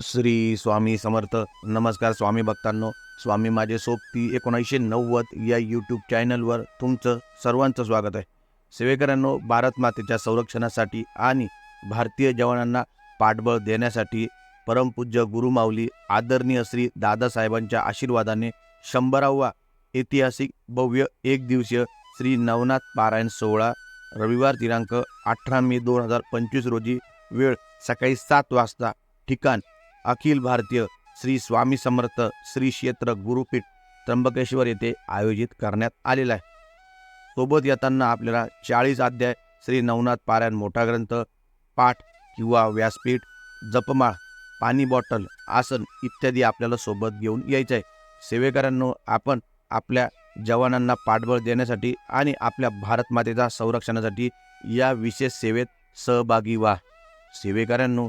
श्री स्वामी समर्थ. नमस्कार स्वामी भक्तांनो. स्वामी माझे सोबती एकोणीसशे नव्वद या यूट्यूब चॅनलवर तुमचं सर्वांचं स्वागत आहे. सेवेकरांनो भारत मातेच्या संरक्षणासाठी आणि भारतीय जवानांना पाठबळ देण्यासाठी परमपूज्य गुरुमाऊली आदरणीय श्री दादासाहेबांच्या आशीर्वादाने शंभरावा ऐतिहासिक भव्य एक दिवसीय श्री नवनाथ पारायण सोहळा रविवार दिनांक अठरा मे दोन हजार पंचवीस रोजी वेळ सकाळी सात वाजता ठिकाण अखिल भारतीय श्री स्वामी समर्थ श्री क्षेत्र गुरुपीठ त्र्यंबकेश्वर येथे आयोजित करण्यात आलेला आहे. सोबत येताना आपल्याला चाळीस अध्याय श्री नवनाथ पारायण मोठा ग्रंथ पाठ किंवा व्यासपीठ जपमाळ पाणी बॉटल आसन इत्यादी आपल्याला सोबत घेऊन यायचं आहे. सेवेकरांनो आपण आपल्या जवानांना पाठबळ देण्यासाठी आणि आपल्या भारत मातेच्या संरक्षणासाठी या विशेष सेवेत सहभागी व्हा. सेवेकरांनो